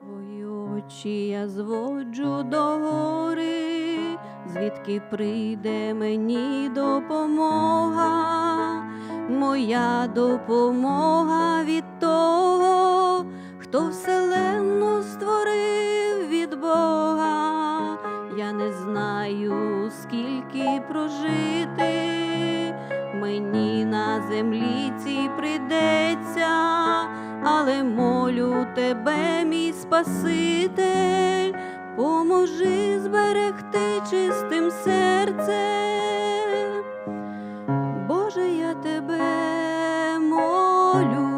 Свої очі я зводжу до гори, звідки прийде мені допомога, моя допомога від того, хто вселенну створив від Бога. Я не знаю, скільки прожити мені на землі цій прийдеться, але молю тебе, мій Спаситель, поможи зберегти чистим серцем. Боже, я тебе молю,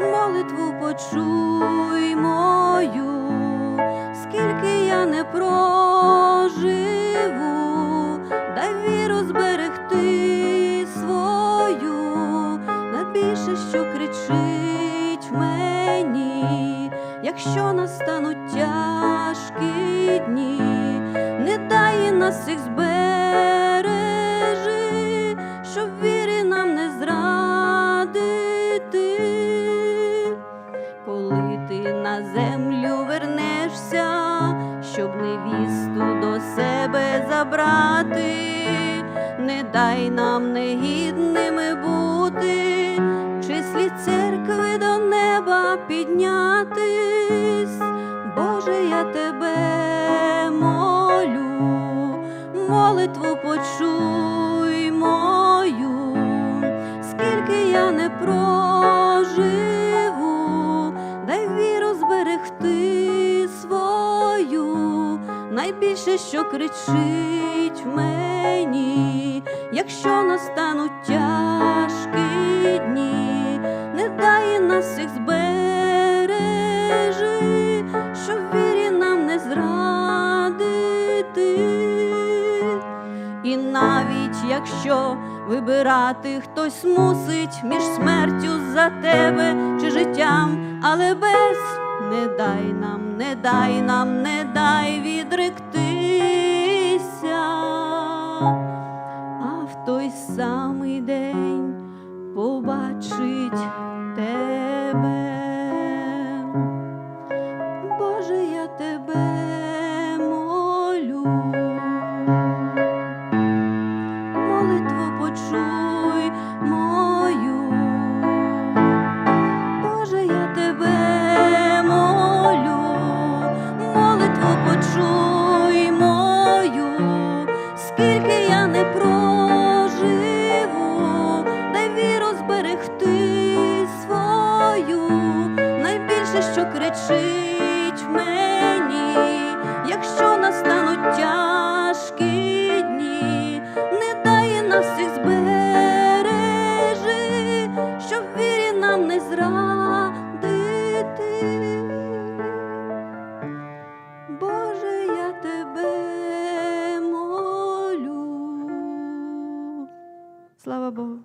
молитву почуй мою, скільки я не проживу, якщо настануть тяжкі дні, не дай нас всіх збережи, щоб вірі нам не зрадити. Коли ти на землю вернешся, щоб невісту до себе забрати, не дай нам негідними бути, числі церкви до неба піднятись, молитву почуй мою, скільки я не проживу, дай віру зберегти свою, найбільше, що кричить в мені, якщо настануть тяжкі якщо вибирати хтось мусить між смертю за тебе чи життям, але без не дай нам, не дай нам, не дай відректися, а в той самий день побачить тебе. Найбільше, що кричить в мені, якщо настануть тяжкі дні, не дай нас всіх збережи, щоб вірі нам не зрадити. Боже, я тебе молю. Слава Богу.